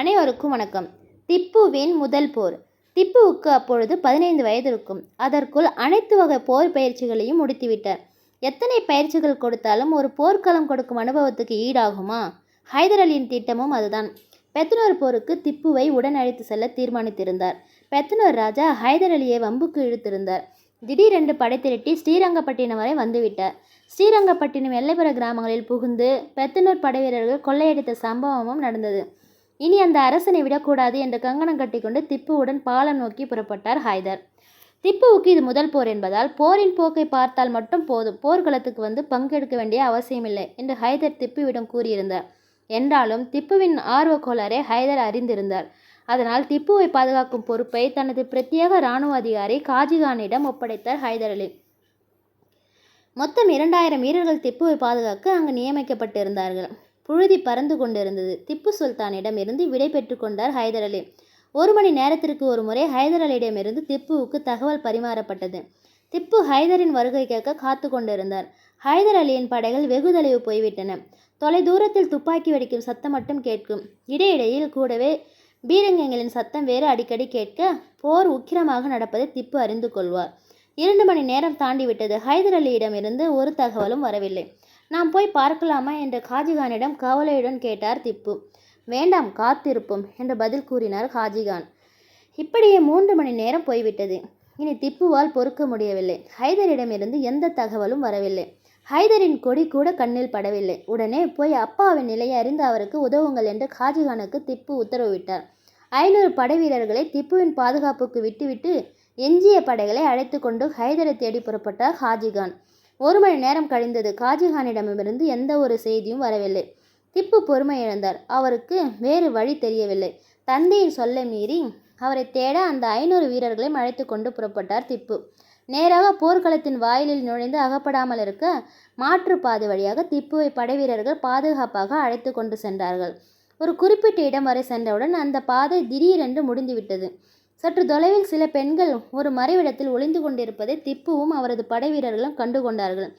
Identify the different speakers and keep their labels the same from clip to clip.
Speaker 1: அனைவருக்கும் வணக்கம். திப்புவின் முதல் போர். திப்புவுக்கு அப்பொழுது பதினைந்து வயது இருக்கும் அதற்குள் அனைத்து வகை போர் பயிற்சிகளையும் முடித்துவிட்டார். எத்தனை பயிற்சிகள் கொடுத்தாலும் ஒரு போர்க்களம் கொடுக்கும் அனுபவத்துக்கு ஈடாகுமா? ஹைதர் அலியின் திட்டமும் அதுதான். பெத்தனூர் போருக்கு திப்புவை உடன் அழைத்து செல்ல தீர்மானித்திருந்தார். பெத்தனூர் ராஜா ஹைதர் அலியை வம்புக்கு இழுத்திருந்தார். திடீரென்று படை திரட்டி ஸ்ரீரங்கப்பட்டினம் வரை வந்துவிட்டார். ஸ்ரீரங்கப்பட்டினம் எல்லைப்புற கிராமங்களில் புகுந்து பெத்தனூர் படைவீரர்கள் கொள்ளையடித்த சம்பவமும் நடந்தது. இனி அந்த அரசனை விடக்கூடாது என்று கங்கணம் கட்டிக்கொண்டு திப்புவுடன் பாலம் நோக்கி புறப்பட்டார் ஹைதர். திப்புவுக்கு இது முதல் போர் என்பதால் போரின் போக்கை பார்த்தால் மட்டும் போதும். போர்க்களத்துக்கு வந்து பங்கெடுக்க வேண்டிய அவசியமில்லை என்று ஹைதர் திப்புவிடம் கூறியிருந்தார். என்றாலும் திப்புவின் ஆர்வ கோளாரை ஹைதர் அறிந்திருந்தார். அதனால் திப்புவை பாதுகாக்கும் பொறுப்பை தனது பிரத்யேக இராணுவ அதிகாரி காஜிகானிடம் ஒப்படைத்தார் ஹைதர் அலி. மொத்தம் இரண்டாயிரம் வீரர்கள் திப்புவை பாதுகாக்க அங்கு நியமிக்கப்பட்டிருந்தார்கள். புழுதி பறந்து கொண்டிருந்தது. திப்பு சுல்தானிடம் இருந்து விடை பெற்று கொண்டார் ஹைதர் அலி. ஒரு மணி நேரத்திற்கு ஒரு முறை ஹைதர் அலியிடமிருந்து திப்புவுக்கு தகவல் பரிமாறப்பட்டது. திப்பு ஹைதரின் வருகை கேட்க காத்து கொண்டிருந்தார். ஹைதர் அலியின் படைகள் வெகு தொலைவு போய்விட்டன. தொலை தூரத்தில் துப்பாக்கி வெடிக்கும் சத்தம் மட்டும் கேட்கும். இடையிடையில் கூடவே பீரங்கங்களின் சத்தம் வேறு அடிக்கடி கேட்க போர் உக்கிரமாக நடப்பதை திப்பு அறிந்து கொள்வார். இரண்டு மணி நேரம் தாண்டிவிட்டது. ஹைதர் அலியிடமிருந்து ஒரு தகவலும் வரவில்லை. நாம் போய் பார்க்கலாமா என்று காஜிகானிடம் கவலையுடன் கேட்டார் திப்பு. வேண்டாம் காத்திருப்போம் என்று பதில் கூறினார் காஜிகான் இப்படியே மூன்று மணி நேரம் போய்விட்டது. இனி திப்புவால் பொறுக்க முடியவில்லை. ஹைதரிடமிருந்து எந்த தகவலும் வரவில்லை. ஹைதரின் கொடி கூட கண்ணில் படவில்லை. உடனே போய் அப்பாவின் நிலையை அறிந்து அவருக்கு உதவுங்கள் என்று காஜிகானுக்கு திப்பு உத்தரவிட்டார். ஐநூறு படை வீரர்களை திப்புவின் பாதுகாப்புக்கு விட்டுவிட்டு எஞ்சிய படைகளை அழைத்து கொண்டு ஹைதரை தேடி புறப்பட்டார் ஹாஜிகான். ஒரு மணி நேரம் கழிந்தது. காஜிகானிடமிருந்து எந்த ஒரு செய்தியும் வரவில்லை. திப்பு பொறுமை இழந்தார். அவருக்கு வேறு வழி தெரியவில்லை. தந்தையின் சொல்லை மீறி அவரை தேட அந்த ஐநூறு வீரர்களையும் அழைத்து கொண்டு புறப்பட்டார் திப்பு. நேராக போர்க்களத்தின் வாயிலில் நுழைந்து அகப்படாமல் இருக்க மாற்று பாதை வழியாக திப்புவை படைவீரர்கள் பாதுகாப்பாக அழைத்து கொண்டு சென்றார்கள். ஒரு குறிப்பிட்ட இடம் வரை சென்றவுடன் அந்த பாதை திடீரென்று முடிந்துவிட்டது. சற்று தொலைவில் சில பெண்கள் ஒரு மறைவிடத்தில் ஒளிந்து கொண்டிருப்பதை திப்புவும் அவரது படைவீரர்களும் கண்டு கொண்டார்கள்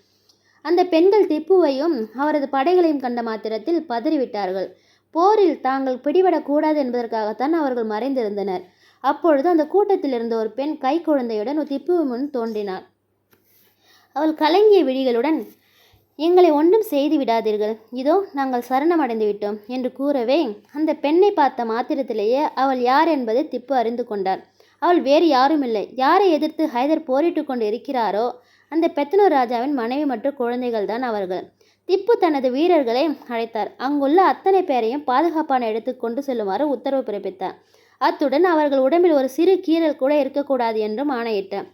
Speaker 1: அந்த பெண்கள் திப்புவையும் அவரது படைகளையும் கண்ட மாத்திரத்தில் பதறிவிட்டார்கள். போரில் தாங்கள் பிடிபடக்கூடாது என்பதற்காகத்தான் அவர்கள் மறைந்திருந்தனர். அப்பொழுது அந்த கூட்டத்தில் இருந்த ஒரு பெண் கை குழந்தையுடன் திப்பு முன் தோன்றினார் அவள் கலங்கிய விழிகளுடன் எங்களை ஒன்றும் செய்து விடாதீர்கள். இதோ நாங்கள் சரணமடைந்து விட்டோம் என்று கூறவே அந்த பெண்ணை பார்த்த மாத்திரத்திலேயே அவள் யார் என்பதை திப்பு அறிந்து கொண்டார். அவள் வேறு யாரும் இல்லை யாரை எதிர்த்து ஹைதர் போரிட்டு கொண்டு இருக்கிறாரோ அந்த பெத்தனூர் ராஜாவின் மனைவி மற்றும் குழந்தைகள் தான் அவர்கள். திப்பு தனது வீரர்களை அழைத்தார். அங்குள்ள அத்தனை பேரையும் பாதுகாப்பான இடத்துக்கு கொண்டு செல்லுமாறு உத்தரவு பிறப்பித்தார். அத்துடன் அவர்கள் உடம்பில் ஒரு சிறு கீறல் கூட இருக்கக்கூடாது என்றும் ஆணையிட்டார்.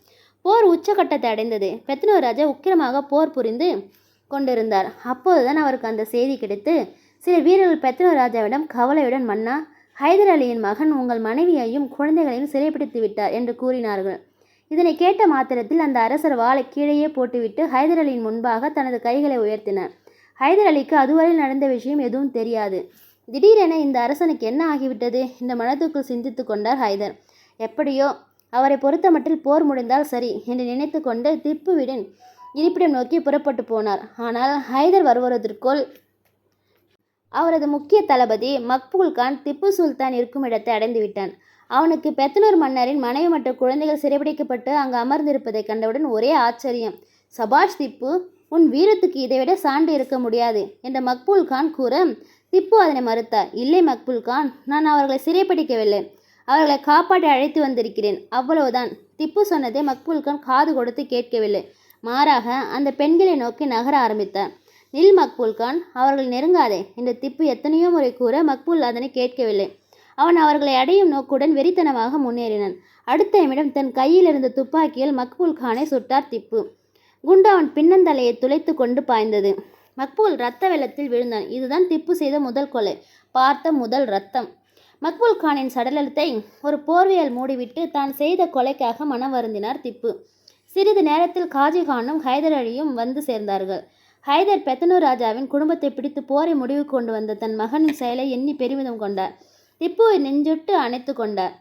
Speaker 1: போர் உச்சகட்டத்தை அடைந்தது. பெத்தனூர் ராஜா உக்கிரமாக போர் புரிந்து கொண்டிருந்தார். அப்போதுதான் அவருக்கு அந்த செய்தி கிடைத்து சில வீரர்கள் பெத்தனூர் ராஜாவிடம் கவலையுடன் மன்னா ஹைதர் அலியின் மகன் உங்கள் மனைவியையும் குழந்தைகளையும் சிறைப்பிடித்து விட்டார் என்று கூறினார்கள். இதனை கேட்ட மாத்திரத்தில் அந்த அரசர் வாளை கீழேயே போட்டுவிட்டு ஹைதர் அலியின் முன்பாக தனது கைகளை உயர்த்தினார். ஹைதர் அலிக்கு அதுவரை நடந்த விஷயம் எதுவும் தெரியாது. திடீரென இந்த அரசனுக்கு என்ன ஆகிவிட்டது? இந்த மனத்துக்குள் சிந்தித்து கொண்டார் ஹைதர். எப்படியோ அவரை பொறுத்தமட்டில் போர் முடிந்தால் சரி என்று நினைத்து கொண்டு திப்புவிடன் இருப்பிடம் நோக்கி புறப்பட்டு போனார். ஆனால் ஹைதர் வருவதற்குள் அவரது முக்கிய தளபதி மக்பூல் கான் திப்பு சுல்தான் இருக்கும் இடத்தை அடைந்து விட்டான். அவனுக்கு பெத்தனூர் மன்னரின் மனைவி மற்றும் குழந்தைகள் சிறைபிடிக்கப்பட்டு அங்கு அமர்ந்திருப்பதை கண்டவுடன் ஒரே ஆச்சரியம். சபாஷ் திப்பு உன் வீரத்துக்கு இதைவிட சான்று இருக்க முடியாது என்ற மக்பூல் கான் கூற திப்பு அதனை மறுத்தார். இல்லை மக்பூல் கான் நான் அவர்களை சிறைப்பிடிக்கவில்லை அவர்களை காப்பாற்றி அழைத்து வந்திருக்கிறேன். அவ்வளவுதான். திப்பு சொன்னதை மக்பூல் கான் காது கொடுத்து கேட்கவில்லை. மாறாக அந்த பெண்களை நோக்கி நகர ஆரம்பித்தார் நில் மக்பூல் கான் அவர்கள் நெருங்காதே என்று திப்பு எத்தனையோ முறை கூற மக்புல் அதனை கேட்கவில்லை. அவன் அவர்களை அடையும் நோக்குடன் வெறித்தனமாக முன்னேறினான். அடுத்த நிமிடம் தன் கையில் இருந்த துப்பாக்கியில் மக்பூல் கானை சுட்டார் திப்பு. குண்டு அவன் பின்னந்தலையை துளைத்து கொண்டு பாய்ந்தது. மக்பூல் இரத்த வெள்ளத்தில் விழுந்தான். இதுதான் திப்பு செய்த முதல் கொலை. பார்த்த முதல் ரத்தம் மக்பூல் கானின் சடலத்தை ஒரு போர்வையால் மூடிவிட்டு தான் செய்த கொலைக்காக மனம் வருந்தினார் திப்பு. சிறிது நேரத்தில் காஜிகானும் ஹைதர் அலியும் வந்து சேர்ந்தார்கள். ஹைதர் பெத்தனூர் ராஜாவின் குடும்பத்தை பிடித்து போரை முடிவு கொண்டு வந்த தன் மகனின் செயலை எண்ணி பெருமிதம் கொண்டார். திப்புவை நெஞ்சுட்டு அணைத்து கொண்டார்.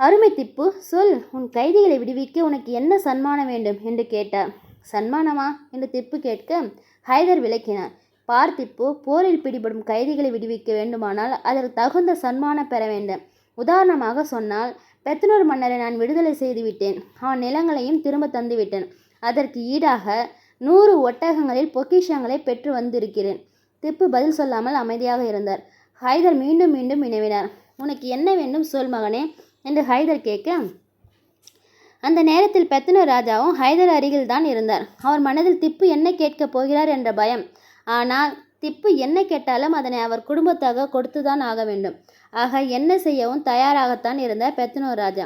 Speaker 1: அருமை திப்பு சொல். உன் கைதிகளை விடுவிக்க உனக்கு என்ன சன்மானம் வேண்டும்? என்று கேட்டார். சன்மானமா? என்று திப்பு கேட்க ஹைதர் விளக்கினார். பார்த்திப்பு போரில் பிடிபடும் கைதிகளை விடுவிக்க வேண்டுமானால் அதற்கு தகுந்த சன்மானம் பெற வேண்டும். உதாரணமாக சொன்னால் பெத்தனூர் மன்னரை நான் விடுதலை செய்துவிட்டேன். அவன் நிலங்களையும் திரும்ப தந்துவிட்டேன். அதற்கு ஈடாக நூறு ஒட்டகங்களில் பொக்கிஷங்களை பெற்று வந்திருக்கிறேன். திப்பு பதில் சொல்லாமல் அமைதியாக இருந்தார். ஹைதர் மீண்டும் மீண்டும் வினவினார். உனக்கு என்ன வேண்டும் சொல் மகனே என்று ஹைதர் கேட்க அந்த நேரத்தில் பெத்தனூர் ராஜாவும் ஹைதர் அருகில் தான் இருந்தார். அவர் மனதில் திப்பு என்ன கேட்கப் போகிறார் என்ற பயம். ஆனால் திப்பு என்ன கேட்டாலும் அதனை அவர் குடும்பத்தாக கொடுத்துதான் ஆக வேண்டும். ஆக என்ன செய்யவும் தயாராகத்தான் இருந்தார் பெத்தனூர் ராஜா.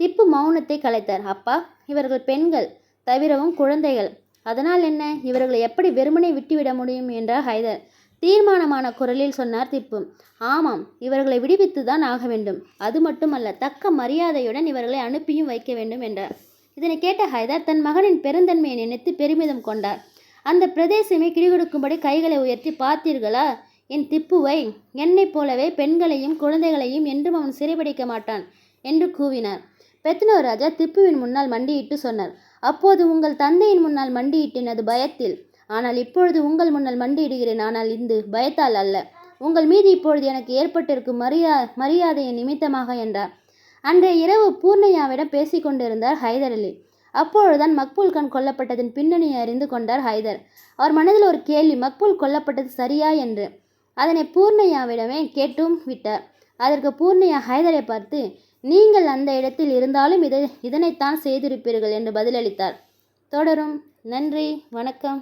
Speaker 1: திப்பு மௌனத்தை கலைத்தார். அப்பா இவர்கள் பெண்கள் தவிரவும் குழந்தைகள். அதனால் என்ன? இவர்களை எப்படி வெறுமனே விட்டுவிட முடியும் என்றார் ஹைதர். தீர்மானமான குரலில் சொன்னார் திப்பு. ஆமாம் இவர்களை விடுவித்து தான் ஆக வேண்டும். அது மட்டுமல்ல தக்க மரியாதையுடன் இவர்களை அனுப்பியும் வைக்க வேண்டும் என்றார். இதனை கேட்ட ஹைதர் தன் மகனின் பெருந்தன்மையை நினைத்து பெருமிதம் கொண்டார். அந்த பிரதேசமே கிடிகொடுக்கும்படி கைகளை உயர்த்தி பார்த்தீர்களா என் திப்புவை என்னைப் போலவே பெண்களையும் குழந்தைகளையும் என்றும் அவன் சிறைபிடிக்க மாட்டான் என்று கூவினார். பெத்னோ ராஜா திப்புவின் முன்னால் மண்டியிட்டு சொன்னார் அப்போது உங்கள் தந்தையின் முன்னால் மண்டியிட்டேன் அது பயத்தில். ஆனால் இப்பொழுது உங்கள் முன்னால் மண்டியிடுகிறேன். ஆனால் இந்து பயத்தால் அல்ல. உங்கள் மீது இப்பொழுது எனக்கு ஏற்பட்டிருக்கும் மரியா மரியாதையின் நிமித்தமாக என்றார். அன்றைய இரவு பூர்ணையாவிடம் பேசிக் கொண்டிருந்தார் ஹைதர் அலி. அப்பொழுதுதான் மக்பூல் கான் கொல்லப்பட்டதன் பின்னணியை அறிந்து கொண்டார் ஹைதர். அவர் மனதில் ஒரு கேள்வி மக்பூல் கொல்லப்பட்டது சரியா? என்று. அதனை பூர்ணையாவிடமே கேட்டும் விட்டார். அதற்கு பூர்ணையா ஹைதரை பார்த்து நீங்கள் அந்த இடத்தில் இருந்தாலும் இதை இதனைத்தான் செய்திருப்பீர்கள் என்று பதிலளித்தார். தொடரும். நன்றி. வணக்கம்.